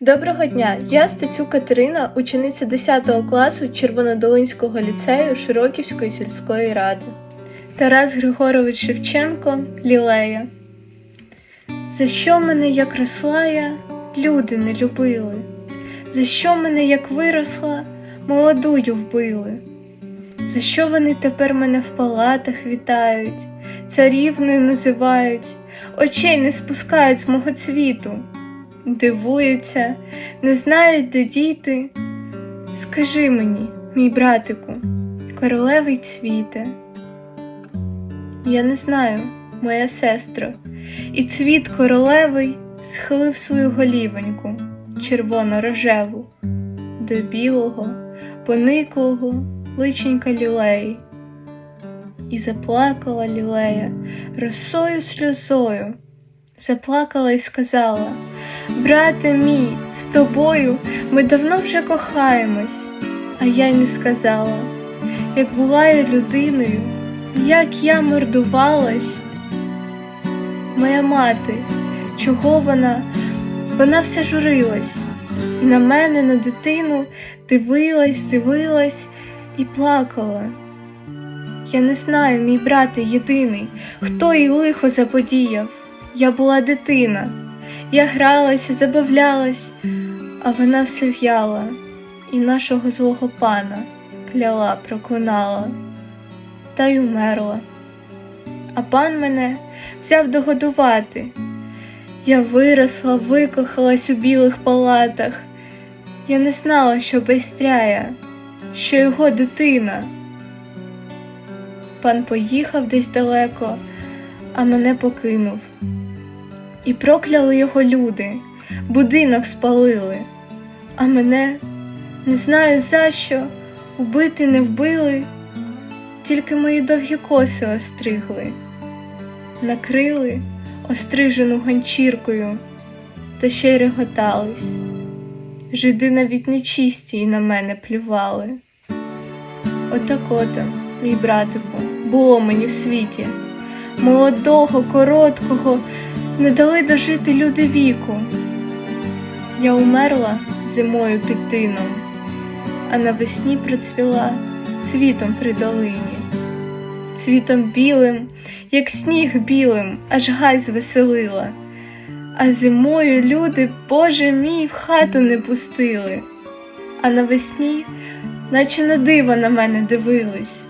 Доброго дня! Я Стецюк Катерина, учениця 10 класу Червонодолинського ліцею Широківської сільської ради. Тарас Григорович Шевченко Лілея. За що мене, як росла я, люди не любили? За що мене, як виросла, молодую вбили? За що вони тепер мене в палатах вітають, царівною називають, очей не спускають з мого цвіту? Дивуються, не знають, де діти. Скажи мені, мій братику, королевий цвіте. Я не знаю, моя сестро, і цвіт королевий схилив свою голівоньку, червоно-рожеву, до білого, пониклого личенька лілеї. І заплакала лілея росою сльозою, заплакала і сказала. Брате мій, з тобою ми давно вже кохаємось, а я й не сказала, як була я людиною, як я мордувалась. Моя мати, чого вона? Вона все журилась, і на мене, на дитину, дивилась, дивилась і плакала. Я не знаю, мій брате єдиний, хто їй лихо заподіяв. Я була дитина. Я гралася, забавлялась, а вона все в'яла і нашого злого пана кляла, проклинала та й умерла. А пан мене взяв догодувати. Я виросла, викохалась у білих палатах. Я не знала, що байстряє, що його дитина. Пан поїхав десь далеко, а мене покинув. І прокляли його люди, будинок спалили, а мене не знаю за що, убити не вбили, тільки мої довгі коси остригли, накрили острижену ганчіркою, та ще й реготались. Жиди навіть нечисті й на мене плювали. Отакото, мій братику, було мені в світі, молодого, короткого не дали дожити люди віку. Я умерла зимою під тином, а навесні процвіла цвітом при долині, цвітом білим, як сніг білим, аж гай звеселила, а зимою люди, Боже мій, в хату не пустили, а навесні, наче на диво на мене дивились.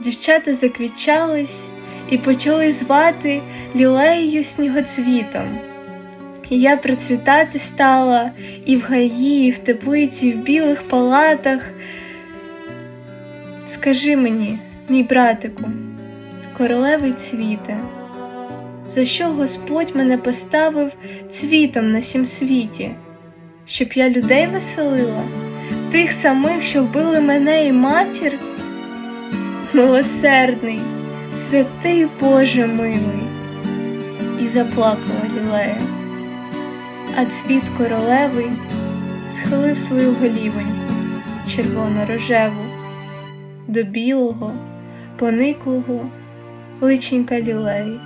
Дівчата заквічались і почали звати лілеєю снігоцвітом. І я процвітати стала і в гаї, і в теплиці, і в білих палатах. Скажи мені, мій братику, королевий цвіте, за що Господь мене поставив цвітом на сім світі, щоб я людей веселила, тих самих, що вбили мене і матір? Милосердний, святий Боже милий, і заплакала лілея, а цвіт королевий схилив свою голівоньку червоно-рожеву до білого, пониклого личенька лілеї.